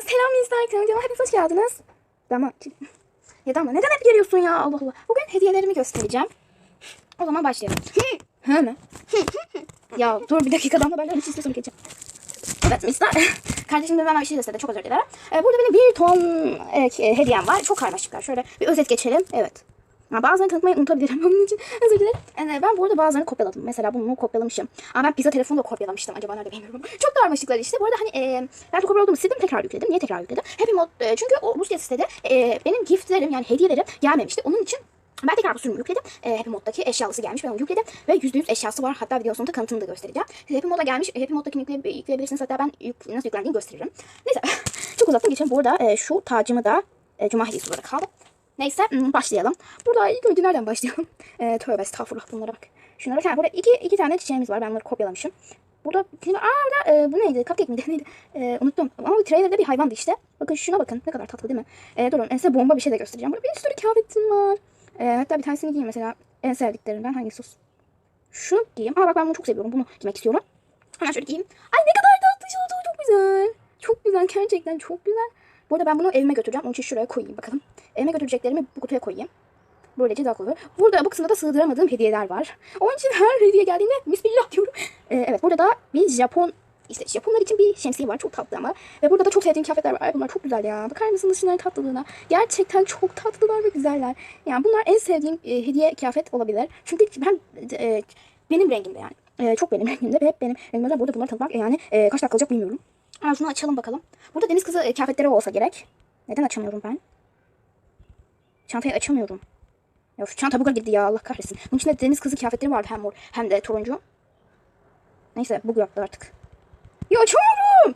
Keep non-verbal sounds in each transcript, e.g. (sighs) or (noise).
selam Nisa kanalıma hepiniz hoş geldiniz. Dama. Ya Dama neden hep geliyorsun ya Allah Allah. Bugün hediyelerimi göstereceğim. O zaman başlayalım. Hı mı? ya dur bir dakika Damla benden hiç istiyorsun geçeceğim. Evet Nisa. Kardeşim de ben bir şey istedi. Çok özür dilerim. Ee, burada benim bir ton e, hediyem var. Çok karmaşıklar. Şöyle bir özet geçelim. Evet. Ya bazen tanıtmayı unutabilirim. (laughs) Onun için özür dilerim. Yani ben bu arada bazılarını kopyaladım. Mesela bunu kopyalamışım. Ama ben pizza telefonu da kopyalamıştım. Acaba nerede bilmiyorum. (laughs) Çok karmaşıklar işte. Bu arada hani e, ben de kopyaladığımı sildim. Tekrar yükledim. Niye tekrar yükledim? Happy Mod, e, çünkü o bu sitede e, benim giftlerim yani hediyelerim gelmemişti. Onun için ben tekrar bu sürümü yükledim. E, Happy Mod'daki eşyalısı gelmiş. Ben onu yükledim. Ve %100 eşyası var. Hatta video sonunda kanıtını da göstereceğim. Happy Mod'a gelmiş. Happy Mod'dakini yükle, yükleyebilirsiniz. Hatta ben yük, nasıl yüklendiğini gösteririm. Neyse. (laughs) Çok uzattım. Geçelim. Burada e, şu tacımı da e, Cuma hediyesi olarak aldım. Neyse başlayalım. Burada ilk önce nereden başlayalım? (laughs) E, tövbe estağfurullah bunlara bak. Şunlara bak. Burada iki, iki tane çiçeğimiz var. Ben bunları kopyalamışım. Burada aa burada e, bu neydi? Cupcake miydi? (laughs) Neydi? E, unuttum. Ama bu trailer'da bir hayvandı işte. Bakın şuna bakın. Ne kadar tatlı değil mi? E, durun. En size bomba bir şey de göstereceğim. Burada bir sürü kıyafetim var. E, hatta bir tanesini giyeyim mesela. En sevdiklerimden hangisi olsun? Şunu giyeyim. Aa bak ben bunu çok seviyorum. Bunu giymek istiyorum. Hemen şöyle giyeyim. Ay ne kadar tatlı oldu. Çok güzel. Çok güzel. Gerçekten çok güzel. Bu arada ben bunu evime götüreceğim. Onun için şuraya koyayım bakalım. Evime götüreceklerimi bu kutuya koyayım. Böylece daha kolay. Burada bu kısımda da sığdıramadığım hediyeler var. Onun için her hediye geldiğinde bismillah diyorum. Ee, evet burada da bir Japon işte Japonlar için bir şemsiye var. Çok tatlı ama. Ve burada da çok sevdiğim kıyafetler var. Ay, bunlar çok güzel ya. Bakar mısınız şunların tatlılığına? Gerçekten çok tatlılar ve güzeller. Yani bunlar en sevdiğim e, hediye kıyafet olabilir. Çünkü ben e, benim rengimde yani. E, çok benim (laughs) rengimde ve hep benim rengimde. Burada bunları tanıtmak yani e, kaç dakika olacak bilmiyorum. Hemen şunu açalım bakalım. Burada deniz kızı e, kıyafetleri olsa gerek. Neden açamıyorum ben? Çantayı açamıyorum. Ya şu çanta buga girdi ya Allah kahretsin. Bunun içinde deniz kızı kıyafetleri vardı hem mor hem de turuncu. Neyse bug yaptı artık. Ya açamıyorum.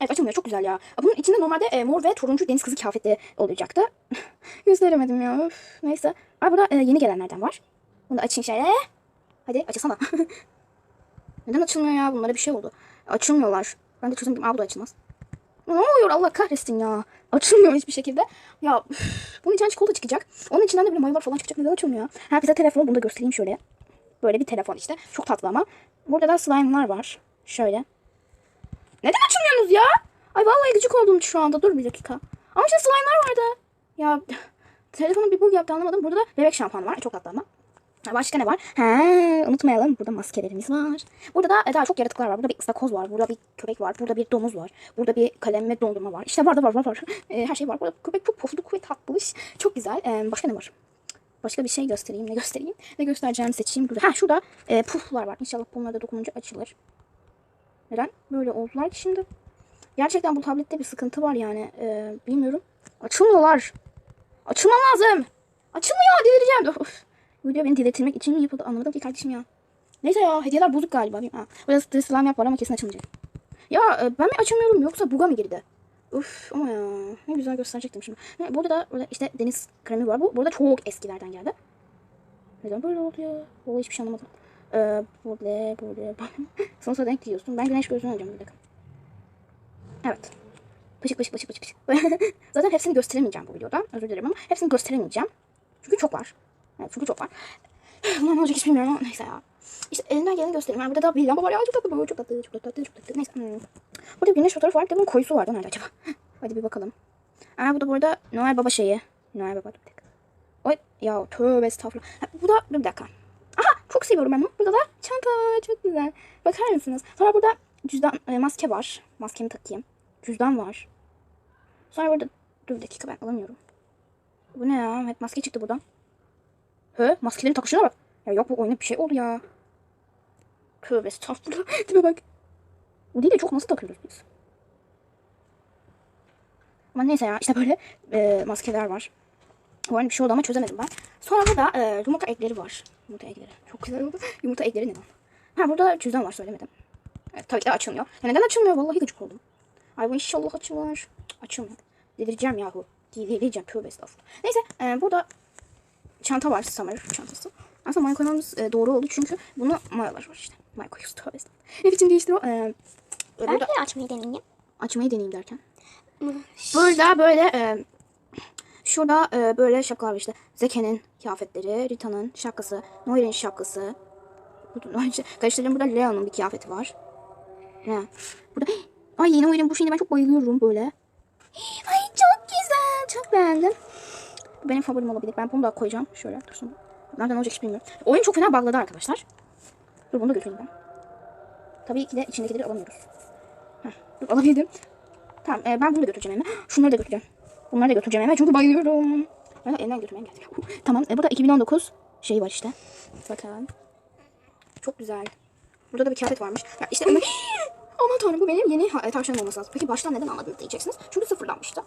Evet açılmıyor çok güzel ya. Bunun içinde normalde e, mor ve turuncu deniz kızı kıyafeti olacaktı. (laughs) Gösteremedim ya. Üf. Neyse. Ay burada e, yeni gelenlerden var. Bunu açayım şöyle. Hadi açılsana. (laughs) Neden açılmıyor ya? Bunlara bir şey oldu. Açılmıyorlar. Ben de çözüm Aa bu da açılmaz. Ne oluyor Allah kahretsin ya. Açılmıyor hiçbir şekilde. Ya bunun içinden çikolata çıkacak. Onun içinden de böyle mayolar falan çıkacak. Neden açılmıyor? Ha bize telefon bunu da göstereyim şöyle. Böyle bir telefon işte. Çok tatlı ama. Burada da slime'lar var. Şöyle. Neden açılmıyorsunuz ya? Ay vallahi gıcık oldum şu anda. Dur bir dakika. Ama işte slime'lar vardı. Ya telefonun bir bug yaptı anlamadım. Burada da bebek şampuanı var. Çok tatlı ama. Başka ne var? He, unutmayalım. Burada maskelerimiz var. Burada da e, daha çok yaratıklar var. Burada bir ıstakoz var. Burada bir köpek var. Burada bir domuz var. Burada bir kalem ve dondurma var. İşte var da var var var. E, her şey var. Burada köpek çok pofuduk ve tatlış. Çok güzel. E, başka ne var? Başka bir şey göstereyim. Ne göstereyim? Ne göstereceğimi seçeyim. Burada. Ha şurada e, puflar var. İnşallah bunlara da dokununca açılır. Neden? Böyle oldular ki şimdi. Gerçekten bu tablette bir sıkıntı var yani. E, bilmiyorum. Açılmıyorlar. Açılmam lazım. Açılmıyor. Delireceğim. Of. Video beni delirtmek için mi yapıldı anlamadım ki kardeşim ya. Neyse ya hediyeler bozuk galiba. Ha. Burada slime yap var ama kesin açılmayacak. Ya e, ben mi açamıyorum yoksa buga mı girdi? Uf ama ya ne güzel gösterecektim şimdi. Ha, burada da burada işte deniz kremi var. Bu burada çok eskilerden geldi. Neden böyle oldu ya? Vallahi hiçbir şey anlamadım. Ee, burada burada. Sonsuza denk diyorsun. Ben güneş gözlüğünü alacağım bir dakika. Evet. Pışık pışık pışık pışık. (laughs) Zaten hepsini gösteremeyeceğim bu videoda. Özür dilerim ama hepsini gösteremeyeceğim. Çünkü çok var. Evet, çünkü çok var. (sighs) Bunlar ne olacak hiç bilmiyorum ama neyse ya. İşte elinden geleni göstereyim. Yani burada da bir lamba var ya çok tatlı bu. Çok tatlı, çok tatlı, çok tatlı. Neyse. Hmm. Burada güneş fotoğrafı var. Bir de bunun koyusu vardı. Nerede acaba? (sighs) Hadi bir bakalım. Aa bu da burada Noel Baba şeyi. Noel Baba. Bir dakika. Oy ya tövbe estağfurullah. Bu da bir dakika. Aha çok seviyorum ben bunu. Burada da çanta çok güzel. Bakar mısınız? Sonra burada cüzdan, e, maske var. Maskemi takayım. Cüzdan var. Sonra burada dur bir dakika ben alamıyorum. Bu ne ya? Hep maske çıktı buradan. He? Maskelerin takışına bak. Ya yok bu oyuna bir şey oldu ya. Tövbe estağfurullah. (laughs) Tipe bak. Bu değil de çok nasıl takıyoruz biz? Ama neyse ya işte böyle e, maskeler var. Bu bir şey oldu ama çözemedim ben. Sonra burada e, yumurta ekleri var. Yumurta ekleri. Çok güzel oldu. Yumurta ekleri ne lan? Ha burada cüzdan var söylemedim. Evet tabii ki de açılmıyor. Ya neden açılmıyor? Vallahi gıcık oldum. Ay bu inşallah açılır. Açılmıyor. Delireceğim yahu. Delireceğim. Tövbe estağfurullah. Neyse e, burada çanta var Summer çantası. Aslında maya koymamız e, doğru oldu çünkü bunu mayalar var işte. Maya koyuyoruz tövbe. Ne biçim değiştir o? E, Ben de açmayı deneyeyim. açmayı deneyeyim derken. Burada böyle e, şurada e, böyle şapkalar var işte. Zeke'nin kıyafetleri, Rita'nın şapkası, Noir'in şapkası. Karıştırdım burada Leo'nun bir kıyafeti var. Ne? Burada ay yeni Noir'in bu şeyine ben çok bayılıyorum böyle. (gasps) Ay çok güzel. Çok beğendim. Bu benim favorim olabilir. Ben bunu da koyacağım. Şöyle dursun. Nereden olacak hiç bilmiyorum. Oyun çok fena bugladı arkadaşlar. Dur bunu da götüreyim ben. Tabii ki de içindekileri alamıyoruz. Heh, dur alabildim. Tamam e, ben bunu da götüreceğim eve. (gasps) Şunları da götüreceğim. Bunları da götüreceğim eve çünkü bayılıyorum. Ben de elinden götürmeye geldik. tamam e, burada 2019 şeyi var işte. Bakın. Çok güzel. Burada da bir kıyafet varmış. Ya işte ama... (gasps) Aman tanrım bu benim yeni e, tavşanım olması lazım. Peki baştan neden anladınız diyeceksiniz. Çünkü sıfırlanmıştı.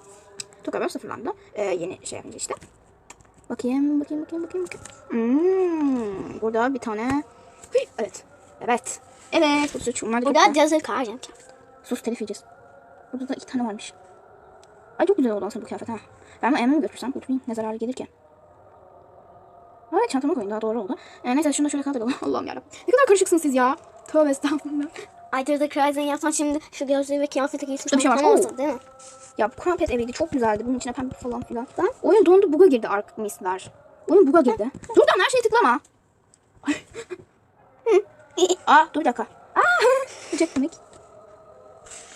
Tukabel sıfırlandı. Ee, yeni şey yapınca işte. Bakayım, bakayım, bakayım, bakayım. bakayım. Hmm, burada bir tane... Hıy, Evet. Evet. Evet. Da çok Burada Jam kıyafeti. Sus telif yiyeceğiz. Burada da iki tane varmış. Ay çok güzel oldu aslında bu kıyafet ha. Ben bunu Emre'ye mi götürsem? Götüreyim. Ne zararı gelir ki? Evet çantama koyun daha doğru oldu. Ee, neyse şunu da şöyle kaldıralım. (laughs) Allah'ım yarabbim. Ne kadar karışıksınız siz ya. Tövbe estağfurullah. Ay Desert Car Jam yapsan şimdi şu gözlüğü ve kıyafeti şey var. Tamam Oo. olsun, değil mi? Ya bu Krampet eviydi çok güzeldi. Bunun içine pembe falan filan. Ben oyun dondu buga girdi Ark Mist'ler. Oyun buga girdi. (laughs) dur lan her şeyi tıklama. (laughs) Aa dur bir dakika. Aa diyecek demek.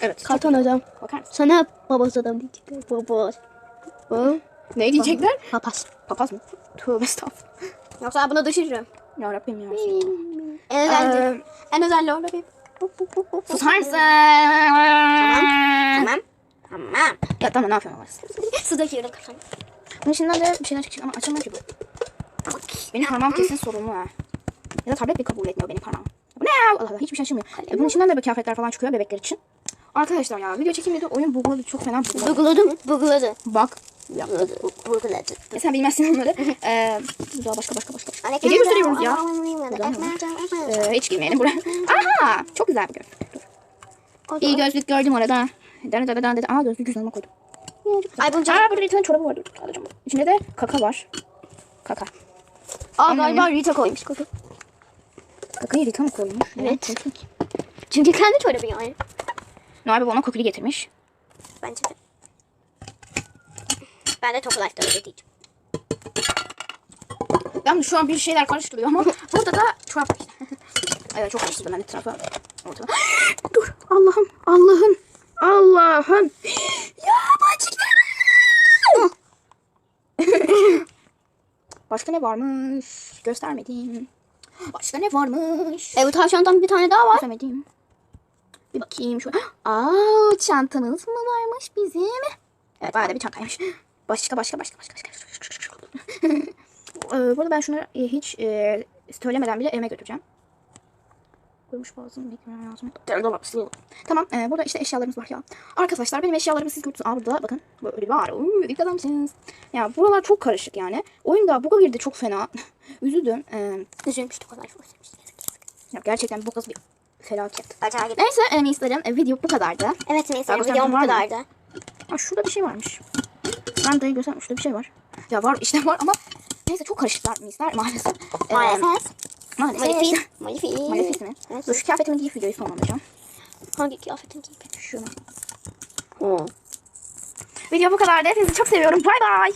Evet. Karton adam. Bakar mısın? Sana babası adam diyecekler. Baba. Baba. Ne diyecekler? Papaz. Papaz mı? Tövbe estağfurullah. Yoksa bunu düşürürüm. Ya Rabbim ya. En özel, Ee, en özel orada bir. Susar mısın? Tamam. Tamam. Ya tamam ne yapıyorsun Allah Su döküyorum kafana. Bunun içinden de bir şeyler çıkacak ama açamam ki bu. Benim parmağım kesin sorunlu ha. Ya da tablet bir kabul etmiyor benim parmağım. Bu ne ya? Allah Allah hiçbir şey açılmıyor. E, bunun içinden de böyle kıyafetler falan çıkıyor bebekler için. Arkadaşlar ya video çekeyim dedi oyun bugladı çok fena bugladı. Bugladı mı? Bugladı. Bak. Bugladı. Bugladı. E, sen bilmezsin onları. Ee, daha başka başka başka. Anne, Hediye gösteriyoruz ya. Ee, hiç girmeyelim buraya. Aha çok güzel bir gözlük. Dur. İyi gözlük gördüm orada. Dana dana dana dedi. Aa gözlük cüzdanıma koydum. Ay bunu Aa burada bir tane çorabı var. Dur, alacağım. İçinde de kaka var. Kaka. Aa galiba Rita koymuş koku. Kakayı Rita mı koymuş? Evet. Çünkü kendi çorabı yani. Noel Baba ona kokili getirmiş. Bence de. Ben de Topu Life'da öyle diyeceğim. Ben şu an bir şeyler karıştırıyor ama (laughs) burada da çorap evet (laughs) çok karıştırdım ben. Ortada. (gasps) Dur Allah'ım Allah'ım Allah'ım. ya bacıklarım. (gasps) Başka ne varmış? Göstermedim. Başka ne varmış? E bu tavşandan bir tane daha var. Göstermedim. Bir bakayım şu. (gasps) Aa çantamız mı varmış bizim? Evet bayağı da bir çantaymış. Başka başka başka başka başka. (laughs) ee, burada ben şunları e, hiç e, söylemeden bile evime götüreceğim. Koymuş boğazım beklemem lazım. Tamam e, burada işte eşyalarımız var ya. Arkadaşlar benim eşyalarımı siz. Aa burada bakın böyle var. Uuu dikkat adamsınız. Ya buralar çok karışık yani. Oyunda buga girdi çok fena. (laughs) Üzüldüm. E, Üzülmüş Topu Life. ya gerçekten bu kız bir felaket. Acayip. Neyse en iyisilerim. E, video bu kadardı. Evet videom gösterdiğin bu kadardı. Ha şurada bir şey varmış. Ben dayı göster şurada bir şey var. Ya var işte var ama neyse çok karışıklar misler maalesef. Ee, Maalesef. maalesef. Malefis. Malefis. Malefis mi? Evet. Dur şu kıyafetimi giyip videoyu sonlandıracağım. Hangi kıyafetin giyip? Şunu. Video bu kadardı. Hepinizi çok seviyorum. Bay bay.